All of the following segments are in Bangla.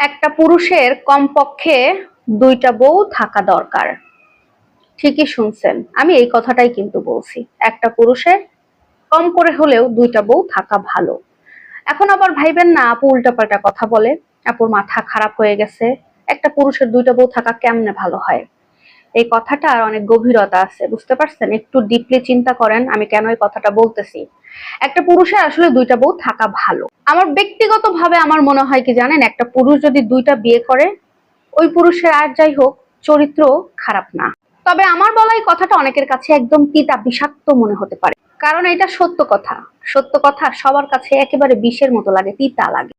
একটা পুরুষের কমপক্ষে দুইটা বউ থাকা দরকার। ঠিকই শুনছেন, আমি এই কথাটাই কিন্তু বলছি। একটা পুরুষের কম করে হলেও দুইটা বউ থাকা ভালো। এখন আবার ভাইবেন না, আপু উল্টাপাল্টা কথা বলে, আপুর মাথা খারাপ হয়ে গেছে, একটা পুরুষের দুইটা বউ থাকা কেমনে ভালো হয়? এই কথাটার অনেক গভীরতা আছে, বুঝতে পারছেন? একটু ডিপলি চিন্তা করেন, আমি কেন এই কথাটা বলতেছি? একটা পুরুষের আসলে দুইটা বউ থাকা ভালো। আমার ব্যক্তিগতভাবে আমার মনে হয় কি জানেন, একটা পুরুষ যদি দুইটা বিয়ে করে, ওই পুরুষের আর যাই হোক, চরিত্র খারাপ না। তবে আমার বলা এই কথাটা অনেকের কাছে একদম তিতা বিষাক্ত মনে হতে পারে। কারণ এটা সত্য কথা। সত্য কথা সবার কাছে একেবারে বিষের মতো লাগে, তিতা লাগে।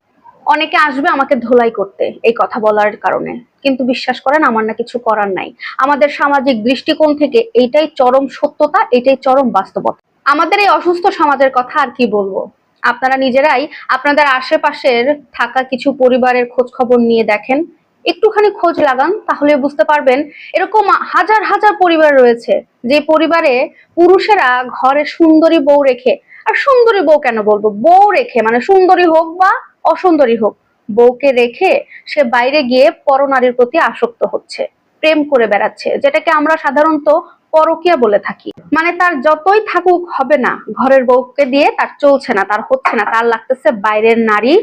অনেকে আসবে আমাকে ধোলাই করতে এই কথা বলার কারণে। কিন্তু বিশ্বাস করেন, আমার না কিছু করার নাই। আমাদের সামাজিক দৃষ্টিকোণ থেকে এইটাই চরম সত্যতা এটাই চরম বাস্তবতা। আমাদের এই অসুস্থ সমাজের কথা আর কি বলব? আপনারা নিজেরাই আপনাদের আশেপাশের থাকা কিছু পরিবারের খোঁজ খবর নিয়ে দেখেন। একটুখানি খোঁজ লাগান, তাহলে বুঝতে পারবেন এরকম হাজার হাজার পরিবার রয়েছে। যে পরিবারে পুরুষেরা ঘরে সুন্দরী বউ রেখে, আর সুন্দরী বউ কেন বলব? বউ রেখে মানে সুন্দরী হোক বা অসুন্দরী হোক, বউকে রেখে সে বাইরে গিয়ে পরনারীর প্রতি আসক্ত হচ্ছে, প্রেম করে বেড়াচ্ছে, যেটাকে আমরা সাধারণত পরকিয়া বলে থাকি। মানে তার যতই থাকুক হবে না, ঘরের বউকে দিয়ে তার চলছে না, তার হচ্ছে না, তার লাগতেছে বাইরের নারী,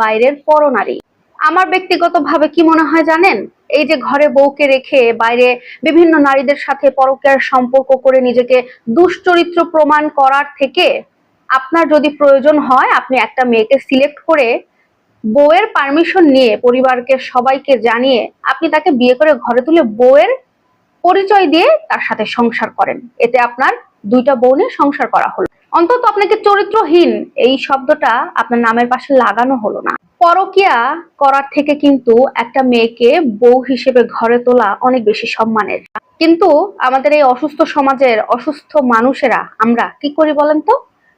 বাইরের পরনারী। আমার ব্যক্তিগতভাবে কি মনে হয় জানেন? এই যে ঘরে বউকে রেখে বাইরে বিভিন্ন নারীদের সাথে পরকীয়ার সম্পর্ক করে নিজেকে দুশ্চরিত্র প্রমাণ করার থেকে আপনার যদি প্রয়োজন হয়, আপনি একটা মেয়েকে সিলেক্ট করে বউয়ের পারমিশন নিয়ে পরিবারকে সবাইকে জানিয়ে আপনি তাকে বিয়ে করে ঘরে তুলে বউয়ের পরিচয় দিয়ে তার সাথে সংসার করেন। এতে আপনার দুইটা বউ নিয়ে সংসার করা হলো। অন্তত আপনাকে চরিত্রহীন এই শব্দটা আপনার নামের পাশে লাগানো হলো না। পরকিয়া করার থেকে কিন্তু একটা মেয়েকে বউ হিসেবে ঘরে তোলা অনেক বেশি সম্মানের। কিন্তু আমাদের এই অসুস্থ সমাজের অসুস্থ মানুষেরা আমরা কি করি বলেন তো?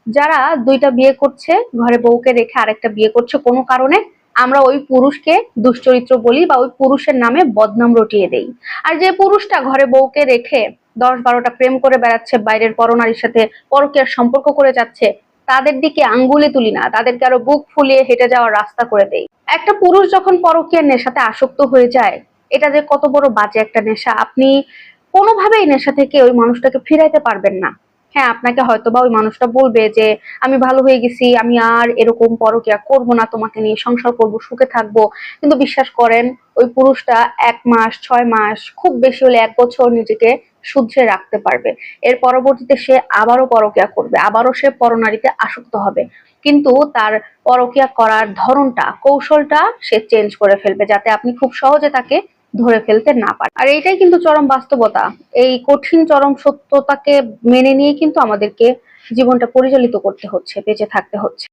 যারা দুইটা বিয়ে করছে, ঘরে বউকে রেখে আরেকটা বিয়ে করছে কোনো কারণে আমরা ওই পুরুষকে দুশ্চরিত্র বলি বা ওই পুরুষের নামে বদনাম রটিয়ে দেই। আর যে পুরুষটা ঘরে বউকে রেখে দশ বারোটা প্রেম করে বেড়াচ্ছে, বাইরের পরনারীর সাথে পরকীয়ার সম্পর্ক করে যাচ্ছে, তাদের দিকে আঙ্গুলে তুলি না, তাদেরকে আরও বুক ফুলিয়ে হেঁটে যাওয়ার রাস্তা করে দেই। একটা পুরুষ যখন পরকীয়ার নেশাতে আসক্ত হয়ে যায়, এটা যে কত বড় বাজে একটা নেশা। আপনি কোনোভাবেই নেশা থেকে ওই মানুষটাকে ফিরাইতে পারবেন না। হ্যাঁ আপনাকে হয়তো বা ওই মানুষটা বলবে যে, আমি ভালো হয়ে গেছি, আমি আর এরকম পরকিয়া করব না, তোমাকে নিয়ে সংসার করব, সুখে থাকব। কিন্তু বিশ্বাস করেন, ওই পুরুষটা এক মাস, ছয় মাস, খুব বেশি হলে এক বছর নিজেকে শুদ্ধে রাখতে পারবে। এর পরবর্তীতে সে আবারও পরকিয়া করবে, আবারও সে পরনারীতে আসক্ত হবে। কিন্তু তার পরকিয়া করার ধরনটা, কৌশলটা সে চেঞ্জ করে ফেলবে, যাতে আপনি খুব সহজে তাকে ধরে ফেলতে না পারে। আর এটাই কিন্তু চরম বাস্তবতা। এই কঠিন, চরম সত্যতাকে মেনে নিয়ে কিন্তু আমাদেরকে জীবনটা পরিচালিত করতে হচ্ছে, বেঁচে থাকতে হচ্ছে।